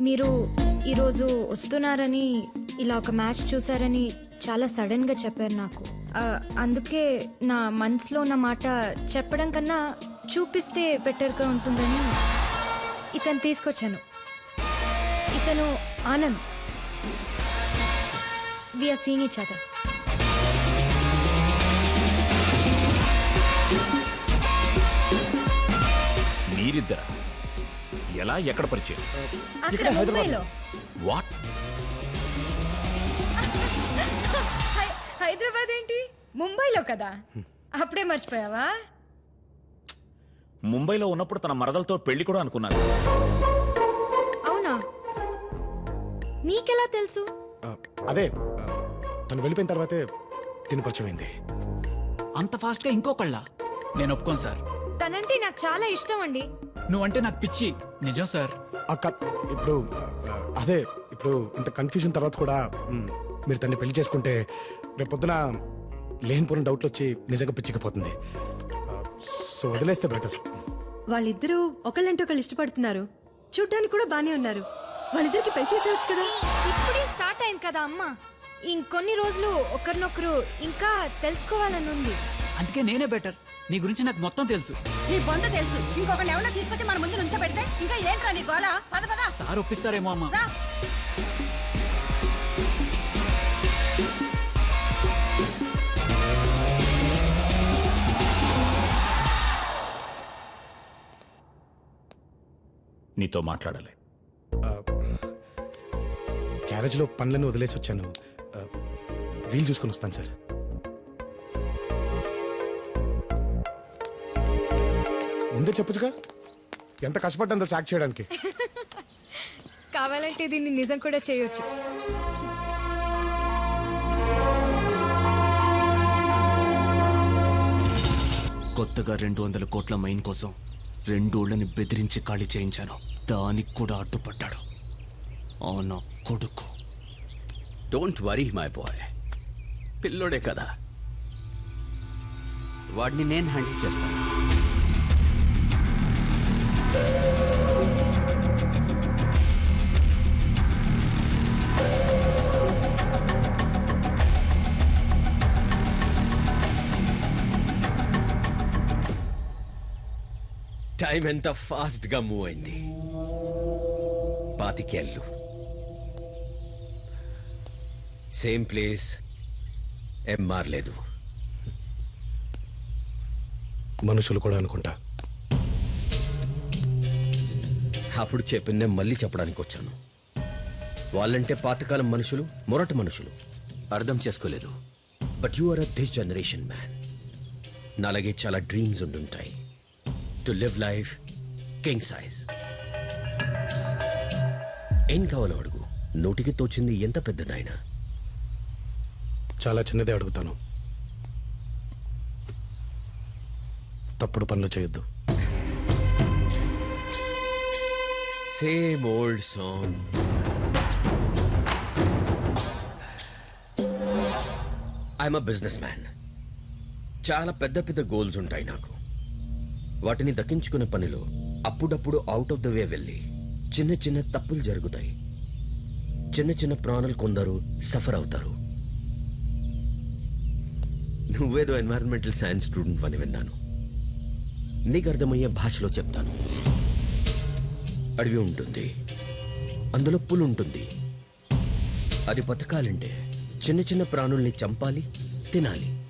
మీరు ఈరోజు వస్తున్నారని ఇలా ఒక మ్యాచ్ చూసారని చాలా సడన్గా చెప్పారు నాకు. అందుకే నా మనసులో ఉన్న మాట చెప్పడం కన్నా చూపిస్తే బెటర్గా ఉంటుందని ఇతను తీసుకొచ్చాను. ఇతను Anand. We are seeing each other. మీరిద్దరా? ఎలా ఎక్కడ పరిచయం? అక్కడ ముంబైలో. వాట్ హై- హైదరాబాద్ ఏంటి? ముంబైలో కదా. అప్పుడే మర్చిపోయావా? ముంబైలో ఉన్నప్పుడు తన మరదలతో పెళ్ళి కూడా అనుకున్నారు అవునా? నీకెలా తెలుసు? ఆ, అదే ఆ, తను వెళ్ళిపోయిన తర్వాతే తిని పరిచయం అయింది అంత ఫాస్ట్గా ఇంకొకళ్ళ? నేను ఒప్పుకోను సార్. తనంటే నాకు చాలా ఇష్టం అండి. నువ్వంటే నాకు పిచ్చి. నిజం సార్. అక్క ఇప్పుడు అదే ఇప్పుడు ఇంత కన్ఫ్యూజన్ తర్వాత కూడా మీరు తన్ని పెళ్ళి చేసుకుంటే రేపు పొద్దున లేనిపోయిన డౌట్లు వచ్చి నిజంగా పిచ్చికపోతుంది. సో వదిలేస్తే బెటర్ వాళ్ళిద్దరూ ఒకళ్ళంటే ఒకళ్ళు ఇష్టపడుతున్నారు. చూడ్డానికి కూడా బానే ఉన్నారు. వాళ్ళిద్దరికి పెళ్ళి చేసేవచ్చు కదా. ఇప్పుడే స్టార్ట్ అయింది కదా అమ్మ. ఇంకొన్ని రోజులు ఒకరినొకరు ఇంకా తెలుసుకోవాలని ఉంది. అందుకే నేనే బెటర్ నీ గురించి నాకు మొత్తం తెలుసు. నీ బొంద తెలుసు. ఇంకొకటి ఎవరన్నా తీసుకొచ్చి మన ముందు నుంచోబెడితే ఇంకా ఏంట్రా నీ గోల? పద పద. సార్ ఒప్పిస్తారేమో అమ్మా. రా. నీతో మాట్లాడాలి. క్యారేజ్లో పనులను వదిలేసి వచ్చాను. వీలు చూసుకొని వస్తాను సార్. ముందే చెప్పొచ్చుగా? ఎంత కష్టపడ్డాందో చాక్ చేయడానికి? కావాలంటే దీన్ని నిజం కూడా చేయొచ్చు. కొత్తగా రెండు వందల కోట్ల మైన్ కోసం రెండోళ్ళని బెదిరించి ఖాళీ చేయించాను. దానికి కూడా అడ్డుపడ్డాడు. అవునా కొడుకు. డోంట్ వరీ మై బాయ్ పిల్లోడే కదా. వాడిని నేను హ్యాండిల్ చేస్తాను. టైం ఎంత ఫాస్ట్గా మూవ్ అయింది. పాతికేళ్ళు. సేమ్ ప్లేస్ ఏం మారలేదు మనుషులు కూడా అనుకుంటా. అప్పుడు చెప్పిందే మళ్ళీ చెప్పడానికి వచ్చాను. వాళ్ళంటే పాతకాలం మనుషులు మొరటి మనుషులు. అర్థం చేసుకోలేదు. But you are a this generation man నాలాగే చాలా డ్రీమ్స్ ఉంటుంటాయి to live life king size ఏం కావాలో అడుగు. నోటికి తోచింది ఎంత పెద్దదైనా చాలా చిన్నదే అడుగుతాను. తప్పుడు పనులు చేయొద్దు. Same old song I'm a business man చాలా పెద్ద పెద్ద గోల్స్ ఉంటాయి నాకు. వాటిని దక్కించుకునే పనిలో అప్పుడప్పుడు అవుట్ ఆఫ్ ద వే వెళ్ళి చిన్న చిన్న తప్పులు జరుగుతాయి. చిన్న చిన్న ప్రాణాలు కొందరు సఫర్ అవుతారు. నువ్వేదో ఎన్వైరన్మెంటల్ సైన్స్ స్టూడెంట్ అని విన్నాను. నీకు అర్థమయ్యే భాషలో చెప్తాను. అడవి ఉంటుంది. అందులో పులి ఉంటుంది. అది బతకాలంటే చిన్న చిన్న ప్రాణుల్ని చంపాలి తినాలి.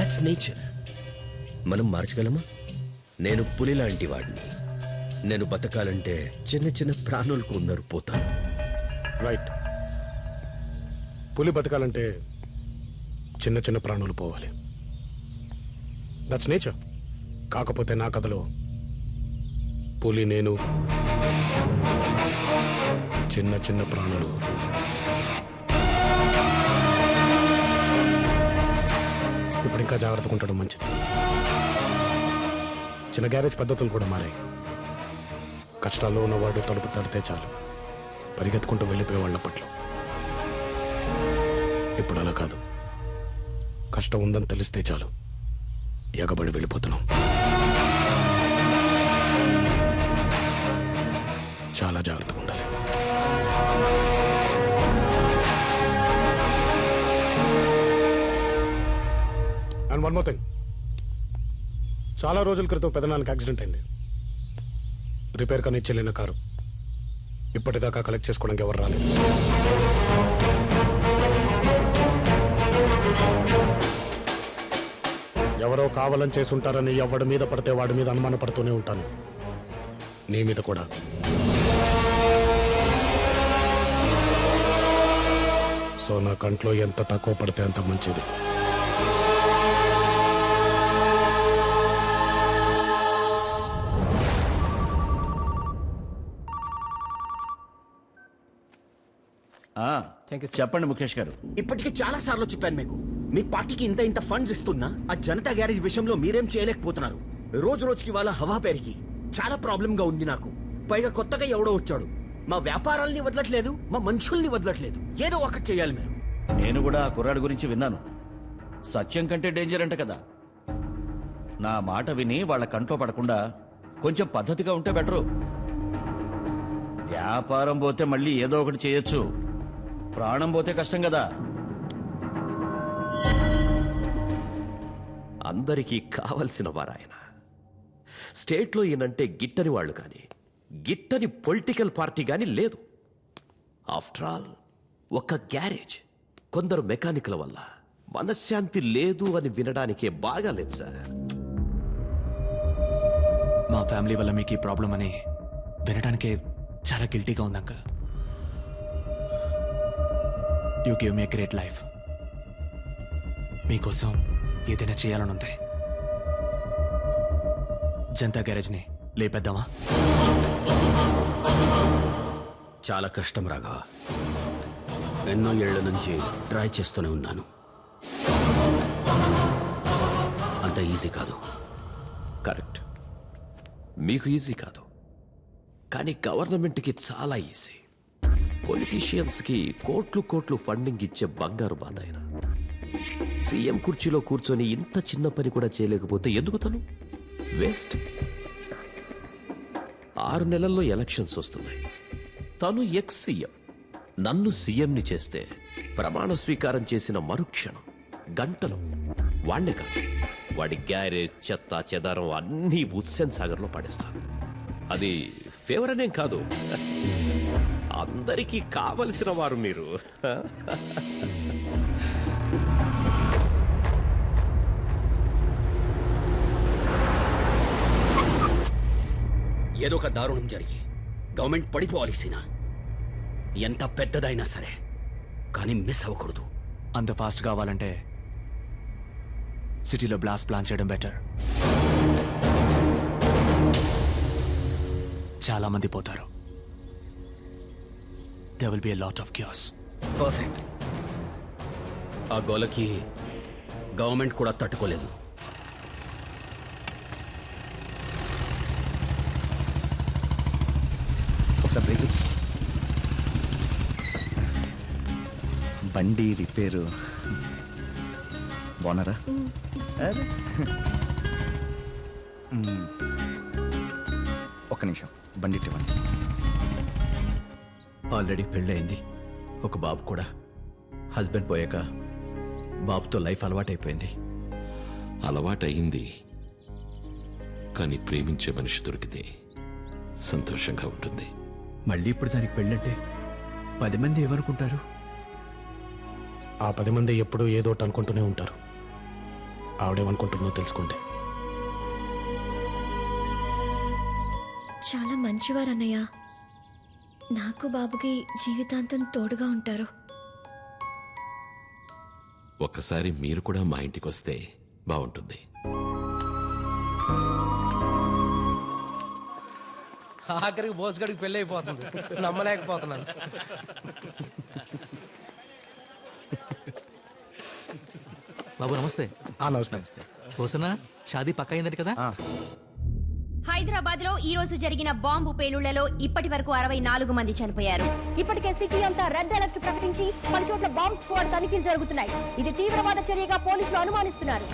దట్స్ నేచర్ మనం మార్చగలమా? నేను పులి లాంటి వాడిని. నేను బతకాలంటే చిన్న చిన్న ప్రాణులు కొందరు పోతారు. రైట్ పులి బతకాలంటే చిన్న చిన్న ప్రాణులు పోవాలి. దట్స్ నేచర్ కాకపోతే నా కథలో పులి నేను. చిన్న చిన్న ప్రాణులు. ఇప్పుడు ఇంకా జాగ్రత్తగా ఉండడం మంచిది. చిన్న గ్యారేజ్ పద్ధతులు కూడా మారాయి. కష్టాల్లో ఉన్నవాడు తలుపు తడితే చాలు. పరిగెత్తుకుంటూ వెళ్ళిపోయేవాళ్ళ పట్ల. ఇప్పుడు అలా కాదు. కష్టం ఉందని తెలిస్తే చాలు. ఎగబడి వెళ్ళిపోతున్నాం. చాలా జాగ్రత్తగా ఉండాలి. అండ్ వన్ మోర్ థింగ్ చాలా రోజుల క్రితం పెదనానికి యాక్సిడెంట్ అయింది. రిపేర్ కానీ చెల్లిన కారు ఇప్పటిదాకా కలెక్ట్ చేసుకోవడానికి ఎవరు రాలేదు. ఎవరో కావాలని చేసి ఉంటారని ఎవడి మీద పడితే వాడి మీద అనుమాన పడుతూనే ఉంటాను. నీ మీద కూడా. సో నా కంట్లో ఎంత తక్కువ పడితే అంత మంచిది. చెప్పండి ముఖేష్ గారు. ఇప్పటికే చాలా సార్లు చెప్పాను మీకు. మీ పార్టీకి ఇంత ఇంత ఫండ్స్ ఇస్తున్నా ఆ జనతా గ్యారేజ్ విషయంలో మీరేం చేయలేకపోతున్నారు. రోజు రోజుకి వాళ్ళ హవా పెరిగి చాలా ప్రాబ్లం గా ఉంది నాకు. పైగా కొత్తగా ఎవడో వచ్చాడు. మా వ్యాపారాల్ని వదలట్లేదు మా మనుషుల్ని వదలట్లేదు. ఏదో ఒకటి చేయాలి మీరు. నేను కూడా ఆ కుర్రాడి గురించి విన్నాను. సత్యం కంటే డేంజర్ అంట కదా. నా మాట విని వాళ్ళ కంట్లో పడకుండా కొంచెం పద్ధతిగా ఉంటే బెటరు వ్యాపారం పోతే మళ్ళీ ఏదో ఒకటి చేయొచ్చు. ప్రాణం పోతే కష్టం కదా. అందరికీ కావలసిన వారాయన. స్టేట్లో ఈయనంటే గిట్టని వాళ్ళు కానీ గిట్టని పొలిటికల్ పార్టీ కానీ లేదు. ఆఫ్టర్ ఆల్ ఒక గ్యారేజ్. కొందరు మెకానికల వల్ల. మనశ్శాంతి లేదు అని వినడానికే బాగాలేదు సార్. మా ఫ్యామిలీ వల్ల మీకు ఈ ప్రాబ్లం అని వినడానికే చాలా గిల్టీగా ఉంది uncle. You give me great life మీకోసం ఏదైనా చేయాలని ఉంది జనతా గ్యారేజ్ని లేపేద్దామా? చాలా కష్టం రాగా ఎన్నో ఏళ్ళ నుంచి ట్రై చేస్తూనే ఉన్నాను. అంత ఈజీ కాదు. కరెక్ట్. మీకు ఈజీ కాదు. కానీ గవర్నమెంట్కి చాలా ఈజీ. పొలిటీషియన్స్కి కోట్లు కోట్లు ఫండింగ్ ఇచ్చే బంగారు బాధ ఆయన సీఎం కుర్చీలో కూర్చొని ఇంత చిన్న పని కూడా చేయలేకపోతే ఎందుకు తను? వేస్ట్. ఆరు నెలల్లో ఎలక్షన్స్ వస్తున్నాయి. తను ఎక్స్ సీఎం నన్ను సీఎంని చేస్తే ప్రమాణ స్వీకారం చేసిన మరుక్షణం గంటలో వాణ్ణే కాదు వాడి గ్యారేజ్ చెత్త చెదారం అన్నీ ఉస్సేన్ సాగర్లో పడేస్తాను. అది ఫేవర్ అనేం కాదు. అందరికీ కావలసిన వారు మీరు. ఏదో ఒక దారుణం జరిగి గవర్నమెంట్ పడిపోవాలి సీనా. ఎంత పెద్దదైనా సరే కానీ మిస్ అవ్వకూడదు. అంత ఫాస్ట్ కావాలంటే సిటీలో బ్లాస్ట్ ప్లాన్ చేయడం బెటర్ చాలా మంది పోతారు. They will be a lot of queues perfect ఆ గోలకి గవర్నమెంట్ కూడా తట్టుకోలేదు. బండి రిపేరు. బాగున్నారా. మ్మ్. ఒక్క నిమిషం బండి ఇవ్వండి ఆల్రెడీ పెళ్ళయింది. ఒక బాబు కూడా. హస్బెండ్ పోయాక బాబుతో లైఫ్ అలవాటైపోయింది. అలవాటయింది కానీ ప్రేమించే మనిషి దొరికితే సంతోషంగా ఉంటుంది. మళ్ళీ ఇప్పుడు దానికి పెళ్ళంటే పది మంది ఏమనుకుంటారు? ఆ పది మంది ఎప్పుడూ ఏదో ఒకటి అనుకుంటూనే ఉంటారు. ఆవిడేమనుకుంటుందో తెలుసుకోండి. చాలా మంచివారు అన్నయ్య నాకు బాబుకి జీవితాంతం తోడుగా ఉంటారు. ఒక్కసారి మీరు కూడా మా ఇంటికి వస్తే బాగుంటుంది ఆఖరికి బోసుగడికి పెళ్ళి అయిపోతుంది నమ్మలేకపోతున్నాను. బాబు నమస్తే. నమస్తే. హోసనా షాదీ పక్క అయిందంట కదా? హైదరాబాద్లో ఈ రోజు జరిగిన బాంబు పేలుళ్ళలో ఇప్పటి వరకు అరవై నాలుగు మంది చనిపోయారు. ఇప్పటికే సిటీ అంతా రెడ్ అలర్ట్ ప్రకటించి పలు చోట్ల బాంబ్ స్క్వాడ్ తనిఖీలు జరుగుతున్నాయి. ఇది తీవ్రవాద చర్యగా పోలీసులు అనుమానిస్తున్నారు.